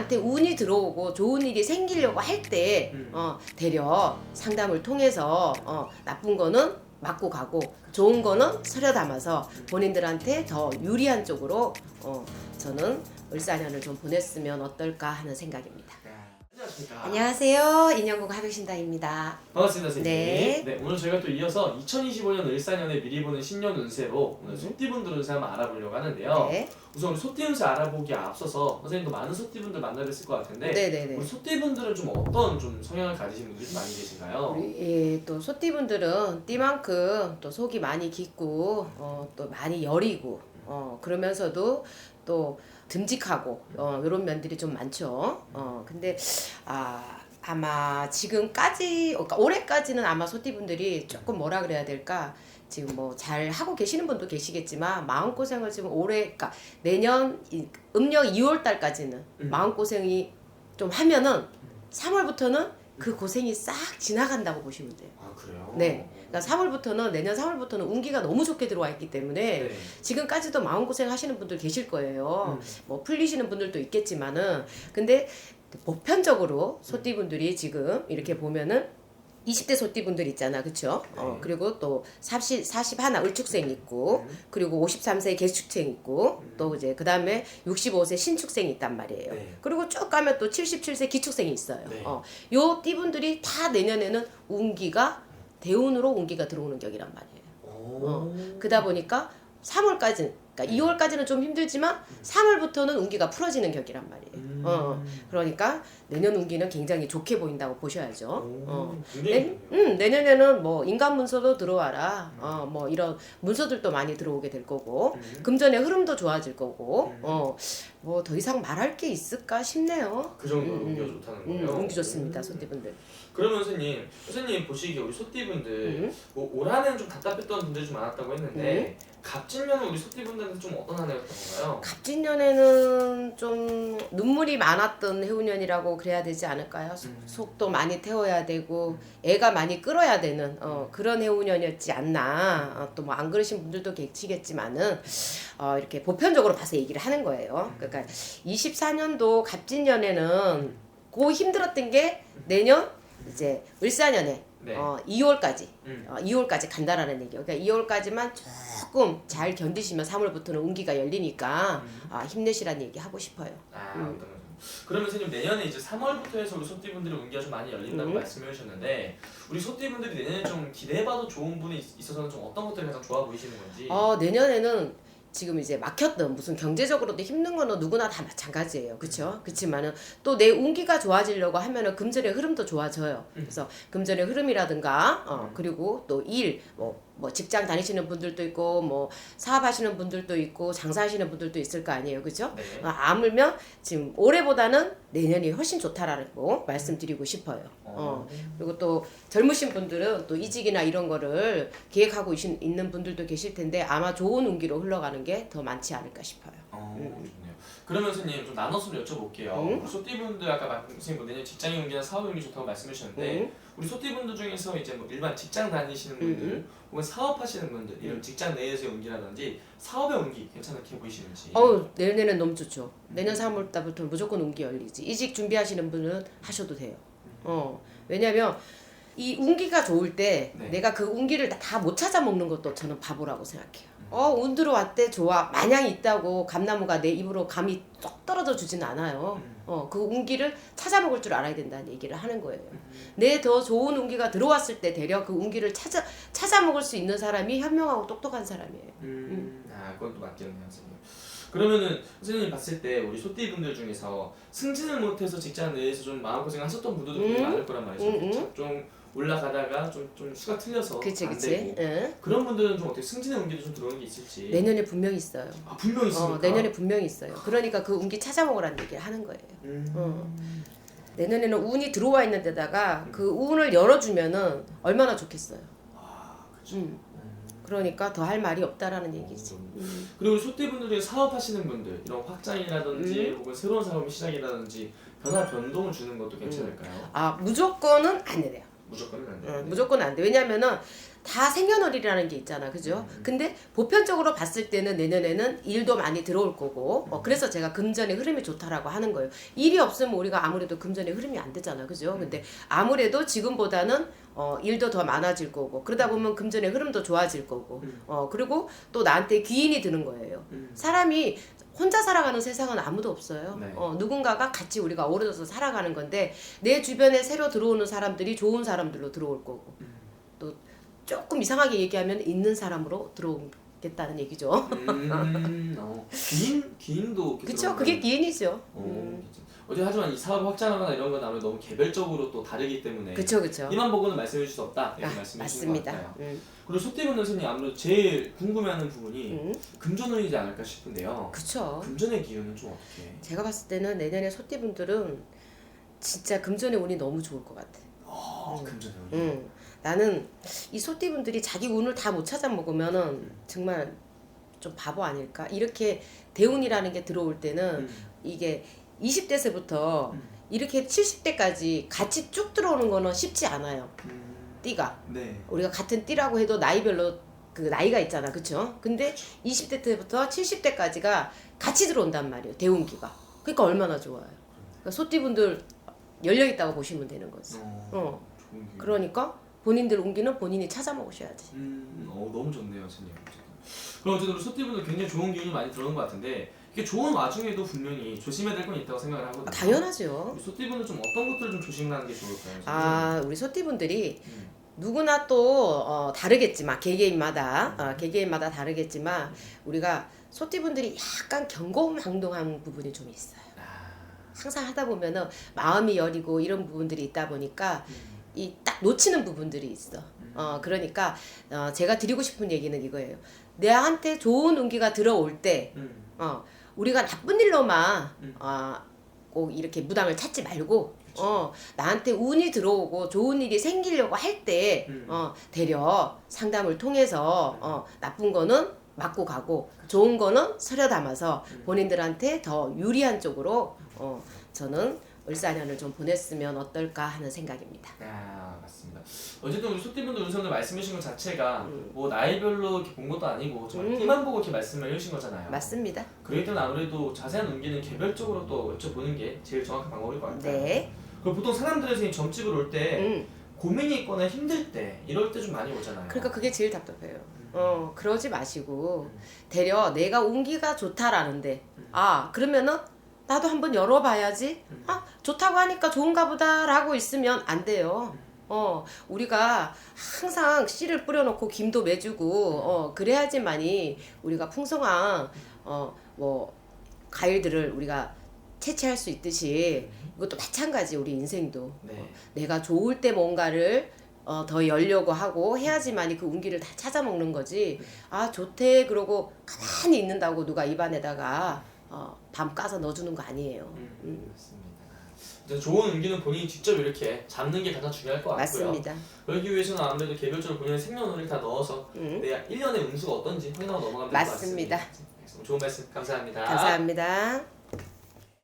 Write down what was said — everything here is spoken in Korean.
나한테 운이 들어오고 좋은 일이 생기려고 할 때 음. 어, 되려 상담을 통해서 어, 나쁜 거는 맞고 가고 좋은 거는 서려 담아서 본인들한테 더 유리한 쪽으로 어, 저는 을사년을 좀 보냈으면 어떨까 하는 생각입니다. 네. 안녕하십니까. 안녕하세요. 인형국 하백신당입니다. 반갑습니다, 선생님. 네. 네. 오늘 저희가 또 이어서 2025년 을사년에 미리 보는 신년 운세로 오늘 음. 소띠분들 운세 한번 알아보려고 하는데요. 네. 우선 우리 소띠 운세 알아보기에 앞서서 선생님도 많은 소띠분들 만나뵀을 것 같은데 네네네. 우리 소띠분들은 좀 어떤 좀 성향을 가지신 분들이 많이 계신가요? 우리 예, 또 소띠분들은 띠만큼 또 속이 많이 깊고 어, 또 많이 여리고 어, 그러면서도 또 듬직하고 어, 이런 면들이 좀 많죠. 어, 근데 아 아마 지금까지 그러니까 올해까지는 아마 소띠분들이 조금 뭐라 그래야 될까 지금 뭐 잘 하고 계시는 분도 계시겠지만 마음 고생을 지금 올해 그러니까 내년 이- 음력 2월 달까지는 음. 마음 고생이 좀 하면은 3월부터는 그 고생이 싹 지나간다고 보시면 돼요. 아 그래요? 네. 그러니까 3월부터는 내년 3월부터는 운기가 너무 좋게 들어와 있기 때문에 네. 지금까지도 마음고생 하시는 분들 계실 거예요. 음. 뭐 풀리시는 분들도 있겠지만은 근데 보편적으로 소띠분들이 지금 이렇게 보면은 20대 소띠분들 있잖아. 그쵸? 어, 네. 그리고 또 40, 41 을축생 있고 음. 그리고 53세 개축생 있고 음. 또 이제 그 다음에 65세 신축생이 있단 말이에요. 네. 그리고 쭉 가면 또 77세 기축생이 있어요. 네. 어, 요 띠분들이 다 내년에는 운기가 대운으로 운기가 들어오는 격이란 말이에요. 오. 그러다 보니까 3월까지, 그러니까 2월까지는 좀 힘들지만 3월부터는 운기가 풀어지는 격이란 말이에요. 음. 어, 그러니까 내년 운기는 굉장히 좋게 보인다고 보셔야죠. 오. 어. 내. 음, 내년에는 뭐 인간 문서도 들어와라. 어, 뭐 이런 문서들도 많이 들어오게 될 거고 음. 금전의 흐름도 좋아질 거고 음. 어, 뭐 더 이상 말할 게 있을까 싶네요. 그 정도로 음, 운기가 음. 좋다는 음, 거예요? 운기 좋습니다, 음. 소띠분들. 그러면 선생님, 선생님 보시기에 우리 소띠분들 음. 뭐올 한해는 좀 답답했던 분들이 좀 많았다고 했는데 갑진년은 우리 소띠분들 한테 좀 어떤 한 해였던 건가요? 갑진년에는 좀 눈물이 많았던 해운년이라고 그래야 되지 않을까요? 속- 음. 속도 많이 태워야 되고 애가 많이 끌어야 되는 어, 그런 해운년이었지 않나. 어, 또뭐 안 그러신 분들도 계시겠지만은 어, 이렇게 보편적으로 봐서 얘기를 하는 거예요. 그러니까 24년도 갑진년에는 그 힘들었던 게 내년 이제 을사년에 네. 어, 2월까지 음. 어, 2월까지 간다라는 얘기예요. 그러니까 2월까지만 조금 잘 견디시면 3월부터는 운기가 열리니까 음. 아, 힘내시라는 얘기 하고 싶어요. 아, 음. 그러면 선생님 내년에 이제 3월부터 해서 우리 소띠분들이 운기가 좀 많이 열린다고 음. 말씀해 주셨는데 우리 소띠분들이 내년에 좀 기대해봐도 좋은 분이 있- 있어서는 좀 어떤 것들이 가장 좋아 보이시는 건지 어, 내년에는 지금 이제 막혔던 무슨 경제적으로도 힘든 거는 누구나 다 마찬가지예요. 그렇죠? 그렇지만은 또 내 운기가 좋아지려고 하면은 금전의 흐름도 좋아져요. 음. 그래서 금전의 흐름이라든가 어, 그리고 또 일, 뭐, 뭐 직장 다니시는 분들도 있고 뭐 사업하시는 분들도 있고 장사하시는 분들도 있을 거 아니에요. 그렇죠? 네. 아, 아물면 지금 올해보다는 내년이 훨씬 좋다라고 말씀드리고 싶어요. 어. 그리고 또 젊으신 분들은 또 이직이나 이런 거를 계획하고 있는 분들도 계실 텐데 아마 좋은 운기로 흘러가는 게 더 많지 않을까 싶어요. 어, 음. 좋네요. 그러면 선생님 좀 나눠서 좀 여쭤볼게요. 음. 우리 소띠분들 아까 말- 선생님 뭐 내년 직장의 운기나 사업의 운기 좋다고 말씀해 주셨는데 음. 우리 소띠분들 중에서 이제 뭐 일반 직장 다니시는 분들 음. 혹은 사업하시는 분들 이런 직장 내에서의 운기라든지 사업의 운기 괜찮게 보이시는지 어우 내년에는 너무 좋죠. 내년 3월 달부터 무조건 운기 열리지. 이직 준비하시는 분은 하셔도 돼요. 어 왜냐면 이 운기가 좋을 때 네. 내가 그 운기를 다 못 찾아 먹는 것도 저는 바보라고 생각해요. 어, 운 들어왔대, 좋아. 마냥 있다고 감나무가 내 입으로 감이 쏙 떨어져 주진 않아요. 음. 어, 그 운기를 찾아 먹을 줄 알아야 된다는 얘기를 하는 거예요. 음. 내더 좋은 운기가 들어왔을 때 되려 그 운기를 찾아, 찾아 먹을 수 있는 사람이 현명하고 똑똑한 사람이에요. 음. 아, 그건 또 맞겠네요, 선생님. 그러면은 선생님 봤을 때 우리 소띠 분들 중에서 승진을 못해서 직장 내에서 좀 마음고생 하셨던 분들도 음. 많을 거란 말이죠. 음, 그쵸? 좀 올라가다가 좀, 좀 수가 틀려서 그치, 안 그치. 되고 응. 그런 분들은 좀 어떻게 승진의 운기도 좀 들어오는 게 있을지 내년에 분명히 있어요. 아 분명히 있습니까? 어, 내년에 분명히 있어요. 그러니까 그 운기 찾아 먹으라는 얘기를 하는 거예요. 음. 어. 내년에는 운이 들어와 있는 데다가 그 운을 열어주면은 얼마나 좋겠어요. 아 그쵸 음. 그러니까 더 할 말이 없다라는 얘기지. 음. 음. 그리고 소띠분들 중에 사업하시는 분들 이런 확장이라든지 음. 혹은 새로운 사업의 시작이라든지 변화 변동을 주는 것도 괜찮을까요? 아 무조건은 안 돼요. 무조건은 안 어, 돼요. 네. 무조건 안 돼. 왜냐면은 다 생년월일이라는 게 있잖아. 그죠? 음. 근데 보편적으로 봤을 때는 내년에는 일도 많이 들어올 거고. 어, 그래서 제가 금전의 흐름이 좋다라고 하는 거예요. 일이 없으면 우리가 아무래도 금전의 흐름이 안 되잖아. 그죠? 음. 근데 아무래도 지금보다는 어, 일도 더 많아질 거고. 그러다 보면 금전의 흐름도 좋아질 거고. 음. 어, 그리고 또 나한테 귀인이 드는 거예요. 음. 사람이 혼자 살아가는 세상은 아무도 없어요. 네. 어, 누군가가 같이 우리가 어우러져서 살아가는 건데 내 주변에 새로 들어오는 사람들이 좋은 사람들로 들어올 거고 음. 또 조금 이상하게 얘기하면 있는 사람으로 들어오 겠다는 얘기죠. 음, 어. 기인 기인도? 들어가면- 그게 기인이죠. 어, 음. 어제 하지만 이 사업 확장하거나 이런 건 아무래도 너무 개별적으로 또 다르기 때문에 그쵸 그쵸. 이만 보고는 말씀해 주실 수 없다 이렇게 아, 말씀해 주신 것 맞습니다. 같아요. 음, 그리고 소띠분 선생님 아무래도 제일 궁금해하는 부분이 음, 금전운이지 않을까 싶은데요. 그쵸. 금전의 기운은 좀 어떻게? 제가 봤을 때는 내년에 소띠분들은 진짜 금전의 운이 너무 좋을 것 같아. 어, 음. 금전의 운. 음, 나는 이 소띠분들이 자기 운을 다 못 찾아 먹으면은 정말 좀 바보 아닐까? 이렇게 대운이라는 게 들어올 때는 음. 이게 20대서부터 음. 이렇게 70대까지 같이 쭉 들어오는 거는 쉽지 않아요. 음. 띠가 네. 우리가 같은 띠라고 해도 나이별로 그 나이가 있잖아, 그쵸? 근데 20대 때부터 70대까지가 같이 들어온단 말이에요, 대운기가. 그러니까 얼마나 좋아요. 그러니까 소띠분들 열려 있다고 보시면 되는 거지. 어, 어, 좋은. 그러니까 본인들 운기는 본인이 찾아 먹으셔야지. 음, 어, 너무 좋네요, 선생님. 그럼 어쨌든 우리 소띠분들 굉장히 좋은 기운이 많이 들어오는 것 같은데 이게 좋은 와중에도 분명히 조심해야 될 건 있다고 생각을 하거든요. 아, 당연하죠. 우리 소띠분은 좀 어떤 것들을 좀 조심하는 게 좋을까요? 아, 우리 소띠분들이 음. 누구나 또 어, 다르겠지만 개개인마다 어, 개개인마다 다르겠지만 우리가 소띠분들이 약간 경고망동한 부분이 좀 있어요. 아, 항상 하다 보면은 마음이 여리고 이런 부분들이 있다 보니까 음. 이딱 놓치는 부분들이 있어. 어 그러니까 어, 제가 드리고 싶은 얘기는 이거예요. 내한테 좋은 운기가 들어올 때 음. 어, 우리가 나쁜 일로만 음. 어, 꼭 이렇게 무당을 찾지 말고 어, 나한테 운이 들어오고 좋은 일이 생기려고 할 때 음. 어, 되려 상담을 통해서 어, 나쁜 거는 맞고 가고 좋은 거는 서려 담아서 음. 본인들한테 더 유리한 쪽으로 어, 저는 을사년을 좀 보냈으면 어떨까 하는 생각입니다. 아 맞습니다. 어쨌든 우리 소띠분들 운성을 말씀해 주신 것 자체가 음. 뭐 나이별로 이렇게 본 것도 아니고 정말 음. 띠만 보고 이렇게 말씀을 해주신 거잖아요. 맞습니다. 그렇기 때문에 아무래도 자세한 운기는 개별적으로 또 여쭤보는 게 제일 정확한 방법일 것 같아요. 네. 그리고 보통 사람들의 선생님 점집을 올때 음. 고민이 있거나 힘들 때 이럴 때 좀 많이 오잖아요. 그러니까 그게 제일 답답해요. 음. 어, 그러지 마시고 음. 되려 내가 운기가 좋다라는데 음. 아 그러면은 나도 한번 열어봐야지. 음. 아 좋다고 하니까 좋은가 보다라고 있으면 안 돼요. 어 우리가 항상 씨를 뿌려놓고 김도 매주고 어 그래야지만이 우리가 풍성한 어 뭐 과일들을 우리가 채취할 수 있듯이 이것도 마찬가지 우리 인생도 네. 내가 좋을 때 뭔가를 어, 더 열려고 하고 해야지만이 그 운기를 다 찾아 먹는 거지. 아 좋대 그러고 가만히 있는다고 누가 입안에다가 어, 밤 까서 넣어주는 거 아니에요. 음, 음. 맞습니다. 좋은 운기는 본인이 직접 이렇게 잡는 게 가장 중요할 것 같고요. 맞습니다. 그러기 위해서는 아무래도 개별적으로 본인의 생년월일 다 넣어서 음. 내 1년의 운수가 어떤지 확인하고 넘어가면 될 것. 같습니다. 좋은 말씀 감사합니다. 감사합니다.